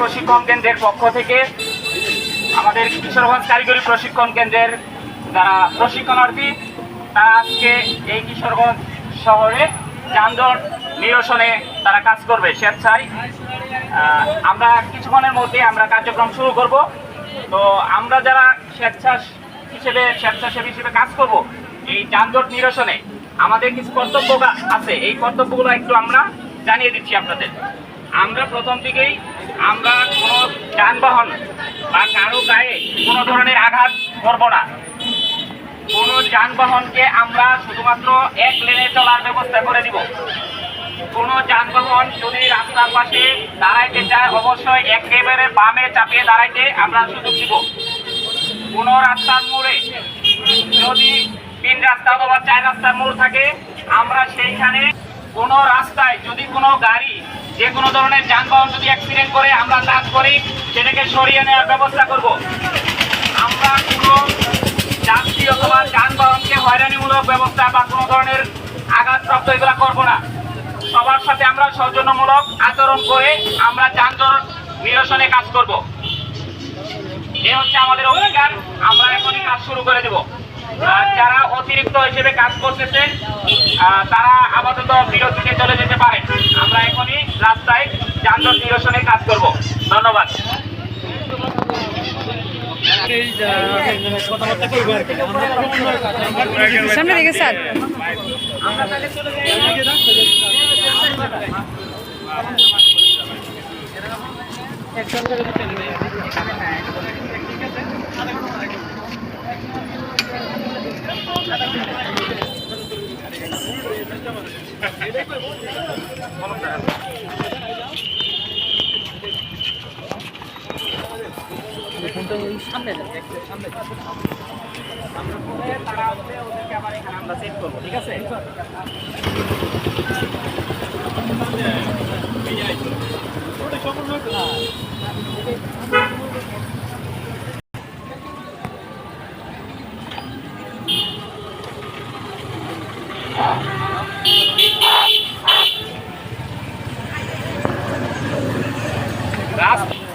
প্রশিক্ষণ কেন্দ্রের পক্ষ থেকে আমাদের কিশোরগঞ্জ কারিগরি প্রশিক্ষণ কেন্দ্রের যারা প্রশিক্ষণার্থী, তারা আজকে এই কিশোরগঞ্জ শহরে যানজট নিরসনে তারা কাজ করবে, স্বেচ্ছায়। আমরা কিছুক্ষণের মধ্যে আমরা কার্যক্রম শুরু করব। তো আমরা যারা স্বেচ্ছা হিসেবে, স্বেচ্ছাসেবী হিসেবে কাজ করব এই যানজট নিরসনে, আমাদের কিছু কর্তব্য আছে। এই কর্তব্যগুলো একটু আমরা জানিয়ে দিচ্ছি আপনাদের। আমরা প্রথম থেকেই আমরা কোনো যানবাহন বা কারও গায়ে কোনো ধরনের আঘাত করব না। কোনো যানবাহনকে আমরা শুধুমাত্র এক লেনে চলার ব্যবস্থা করে দিব। কোনো যানবাহন যদি রাস্তার পাশে দাঁড়াইতে চায়, অবশ্যই একেবারে বামে চাপিয়ে দাঁড়াইতে আমরা সুযোগ দিব। কোনো রাস্তার মোড়ে যদি তিন রাস্তা অথবা চার রাস্তার মোড় থাকে, আমরা সেইখানে কোনো রাস্তায় যদি কোনো গাড়ি যে কোনো ধরনের যানবাহন যদি অ্যাক্সিডেন্ট করে, আমরা কাজ করি সেটাকে সরিয়ে নেওয়ার ব্যবস্থা করব। আমরা কোনো যাত্রী অথবা যানবাহনকে হয়রানিমূলক ব্যবস্থা বা কোনো ধরনের আঘাতপ্রাপ্ত এগুলো করব না। সবার সাথে আমরা সৌজন্যমূলক আচরণ করে আমরা যানজট নিরসনে কাজ করব। এ হচ্ছে আমাদের অঙ্গীকার আমরা এখনই কাজ শুরু করে দেব। আর যারা অতিরিক্ত হিসেবে কাজ করতেছে তারা আপাতত বিরতিতে চলে যেতে পারেন আমরা এখনই রাস্তায় যানজট নিরসনে কাজ করব। ধন্যবাদ। সামনে দিকে স্যার। কিন্তু সামনে যাবে একটু সামনে যাবে আমরা বলে তারা আসবে ওদেরকে আবার এখানে আমরা সেট করবো ঠিক আছে Gracias.